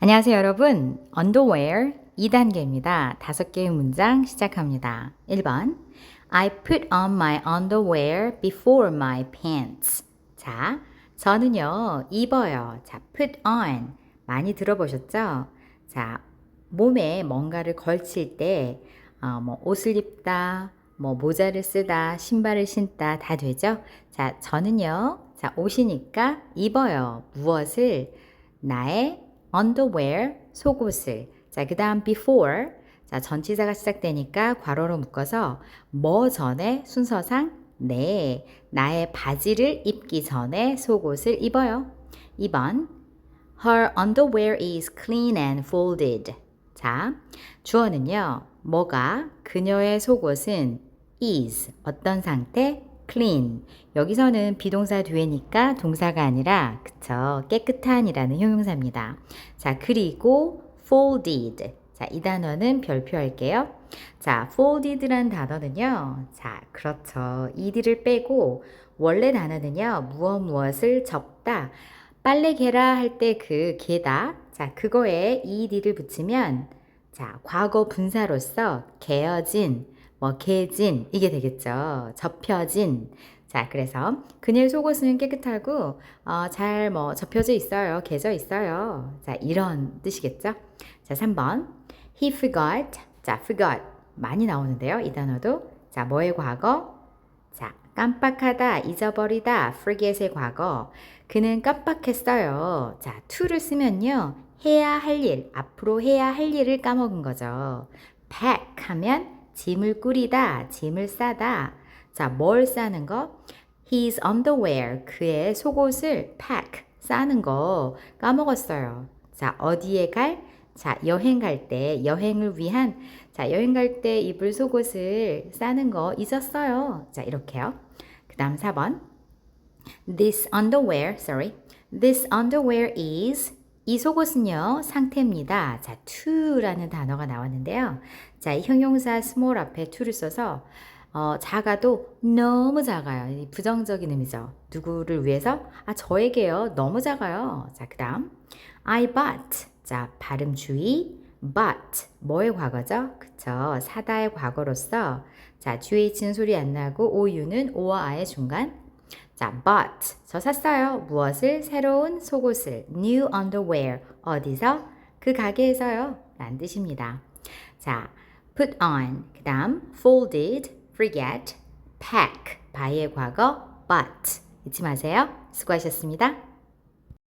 안녕하세요, 여러분. underwear 2단계입니다. 다섯 개의 문장 시작합니다. 1번. I put on my underwear before my pants. 자, 저는요, 입어요. 자, put on. 많이 들어보셨죠? 자, 몸에 뭔가를 걸칠 때, 어, 뭐, 옷을 입다, 뭐, 모자를 쓰다, 신발을 신다, 다 되죠? 자, 저는요, 자, 옷이니까 입어요. 무엇을? 나의 underwear, 속옷을. 자, 그 다음 before. 자, 전치사가 시작되니까 괄호로 묶어서 뭐 전에 순서상 네, 나의 바지를 입기 전에 속옷을 입어요. 2번. Her underwear is clean and folded. 자, 주어는요. 뭐가 그녀의 속옷은 is 어떤 상태? Clean. 여기서는 비동사 뒤에니까 동사가 아니라 그쵸 깨끗한이라는 형용사입니다. 자 그리고 folded. 자 이 단어는 별표할게요. 자 folded란 단어는요. 자 그렇죠. ed를 빼고 원래 단어는요 무엇 무엇을 접다. 빨래 개라 할 때 그 개다. 자 그거에 ed를 붙이면 자 과거 분사로서 개어진 뭐 개진 이게 되겠죠. 접혀진. 자, 그래서 그녀의 속옷은 깨끗하고 어, 잘 뭐 접혀져 있어요. 개져 있어요. 자, 이런 뜻이겠죠. 자, 3번. He forgot. 자, forgot. 많이 나오는데요. 이 단어도. 자, 뭐의 과거? 자, 깜빡하다, 잊어버리다, forget의 과거. 그는 깜빡했어요. 자, to를 쓰면요. 해야 할 일, 앞으로 해야 할 일을 까먹은 거죠. pack 하면 짐을 꾸리다, 짐을 싸다. 자, 뭘 싸는 거? His underwear, 그의 속옷을 pack, 싸는 거 까먹었어요. 자, 어디에 갈? 자, 여행 갈 때, 여행을 위한, 자, 여행 갈 때 입을 속옷을 싸는 거 잊었어요. 자, 이렇게요. 그 다음 4번. This underwear, sorry. This underwear is 이 속옷은요, 상태입니다. 자, to라는 단어가 나왔는데요. 자, 이 형용사 small 앞에 to를 써서 어, 작아도 너무 작아요. 이 부정적인 의미죠. 누구를 위해서? 아, 저에게요. 너무 작아요. 자, 그 다음. I bought. 자, 발음 주의. bought. 뭐의 과거죠? 그쵸. 사다의 과거로서. 자, GH는 소리 안 나고 OU는 O와 I의 중간. 자, bought. 저 샀어요. 무엇을? 새로운 속옷을. new underwear. 어디서? 그 가게에서요. 라는 뜻입니다. 자, put on. 그 다음, folded, forget, pack. by의 과거, but. 잊지 마세요. 수고하셨습니다.